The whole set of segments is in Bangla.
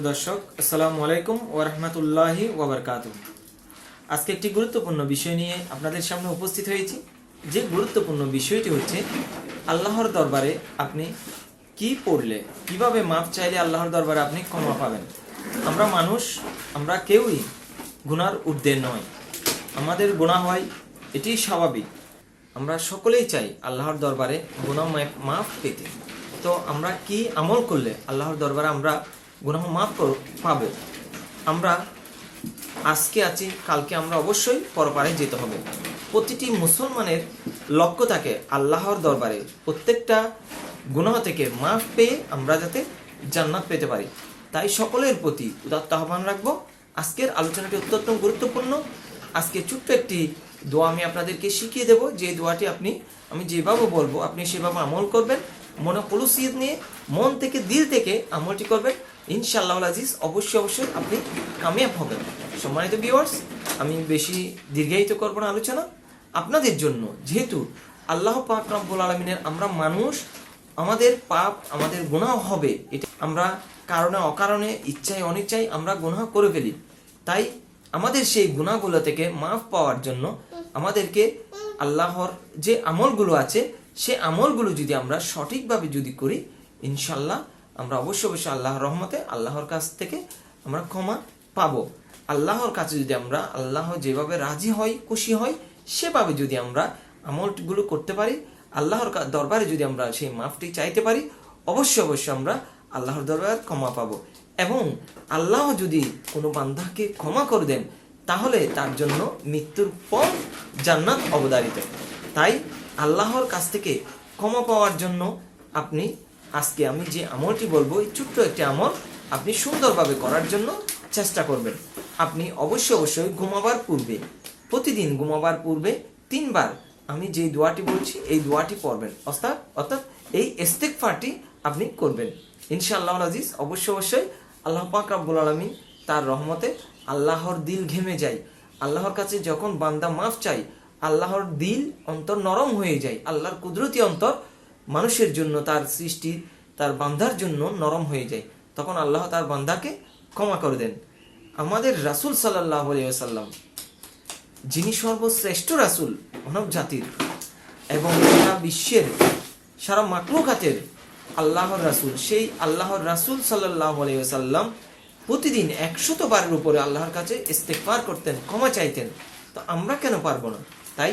দর্শক, আসসালামু আলাইকুম ওরহমতুল্লাহি ওবরকাত আজকে একটি গুরুত্বপূর্ণ বিষয় নিয়ে আপনাদের সামনে উপস্থিত হয়েছি। যে গুরুত্বপূর্ণ বিষয়টি হচ্ছে, আল্লাহর দরবারে আপনি কি পড়লে, কীভাবে মাপ চাইলে আল্লাহর দরবারে আপনি ক্ষমা পাবেন? আমরা মানুষ, আমরা কেউই গুনার ঊর্ধ্বে নয় আমাদের গুণা হয়, এটি স্বাভাবিক। আমরা সকলেই চাই আল্লাহর দরবারে মাফ- মাফ পেতে। তো আমরা কি আমল করলে আল্লাহর দরবারে আমরা গুনাহ মাফ কর- পাবো আমরা আজকে আছি, কালকে আমরা অবশ্যই পরপারে যেতে হবে। প্রতিটি মুসলমানের লক্ষ্য থাকে আল্লাহর দরবারে প্রত্যেকটা গুনাহ থেকে মাফ পেয়ে আমরা যাতে জান্নাত পেতে পারি। তাই সকলের প্রতি উদাত্ত আহ্বান রাখব। আজকের আলোচনাটি অত্যন্ত গুরুত্বপূর্ণ। আজকে ছোট্ট একটি দোয়া আমি আপনাদেরকে শিখিয়ে দেব। যে দোয়াটি আপনি, আমি যেভাবে বলব, আপনি সেভাবে আমল করবেন। মনে পলুসিয়ত নিয়ে মন থেকে, দিল থেকে আমলটি করবেন। ইনশাআল্লাহ আজিজ, অবশ্যই অবশ্যই আপনি কামিয়াব হবেন। সম্মানিত ভিউয়ার্স আমি বেশি দীর্ঘায়িত করব না আলোচনা। আপনাদের জন্য যেহেতু আল্লাহ পাক রব্বুল আলমিনের আমরা মানুষ, আমাদের পাপ, আমাদের গুণাহ হবে, এটা আমরা কারণে অকারণে, ইচ্ছায় অনিচ্ছায় আমরা গুনাহ করে ফেলি। তাই আমাদের সেই গুণাগুলো থেকে মাফ পাওয়ার জন্য আমাদেরকে আল্লাহর যে আমলগুলো আছে, সে আমলগুলো যদি আমরা সঠিকভাবে যদি করি ইনশাল্লাহ আমরা অবশ্যই অবশ্যই আল্লাহর রহমতে আল্লাহর কাছ থেকে আমরা ক্ষমা পাবো। আল্লাহর কাছে যদি আমরা আল্লাহ যেভাবে রাজি হয় খুশি হয় সেভাবে যদি আমরা আমলগুলো করতে পারি, আল্লাহর দরবারে যদি আমরা সেই মাফটি চাইতে পারি, অবশ্যই অবশ্যই আমরা আল্লাহর দরবার ক্ষমা পাবো। এবং আল্লাহ যদি কোনো বান্ধাকে ক্ষমা করে দেন, তাহলে তার জন্য মৃত্যুর পর জান্নাত অবদারিত তাই আল্লাহর কাছ থেকে ক্ষমা পাওয়ার জন্য আপনি আজকে আমি যে আমলটি বলব, এই ছোট্ট একটি আমল আপনি সুন্দরভাবে করার জন্য চেষ্টা করবেন। আপনি অবশ্যই অবশ্যই ঘুমাবার পূর্বে, প্রতিদিন ঘুমাবার পূর্বে তিনবার আমি যে দোয়াটি বলছি, এই দোয়াটি পড়বেন। অর্থাৎ অর্থাৎ এই ইস্তেকফারটি আপনি করবেন। ইনশাআল্লাহ আজিজ, অবশ্যই অবশ্যই আল্লাহ পাক রাব্বুল আলামিন তার রহমতে আল্লাহর দিল ঘেমে যায়। আল্লাহর কাছে যখন বান্দা মাফ চাই আল্লাহর দিল অন্তর নরম হয়ে যায়, আল্লাহর কুদরতি অন্তর মানুষের জন্য, তার সৃষ্টি, তার বান্ধার জন্য নরম হয়ে যায়। তখন আল্লাহ তার বান্দাকে ক্ষমা করে দেন। আমাদের রাসূল সাল্লাহ সাল্লাম যিনি সর্বশ্রেষ্ঠ রাসূল, মানব জাতির এবং সারা বিশ্বের, সারা মাকলুকাতের আল্লাহর রাসূল, সেই আল্লাহর রাসূল সাল্লাহ সাল্লাম প্রতিদিন একশত বারের উপরে আল্লাহর কাছে ইস্তেকবার করতেন, ক্ষমা চাইতেন। তো আমরা কেন পারব না? তাই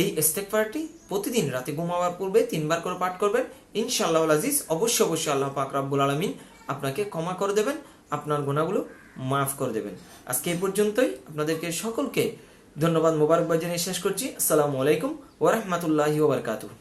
এই ইস্তেগফারটি প্রতিদিন রাতে ঘুমাবার পূর্বে তিনবার করে পাঠ করবেন। ইনশাআল্লাহ আজিজ, অবশ্যই অবশ্যই আল্লাহ পাক রাব্বুল আলমিন আপনাকে ক্ষমা করে দেবেন, আপনার গোনাগুলো মাফ করে দেবেন। আজকে এই পর্যন্তই, আপনাদেরকে সকলকে ধন্যবাদ মোবারকবাদ জানিয়ে শেষ করছি। আসসালামু আলাইকুম ওরহমতুল্লাহি বারাকাতুহু।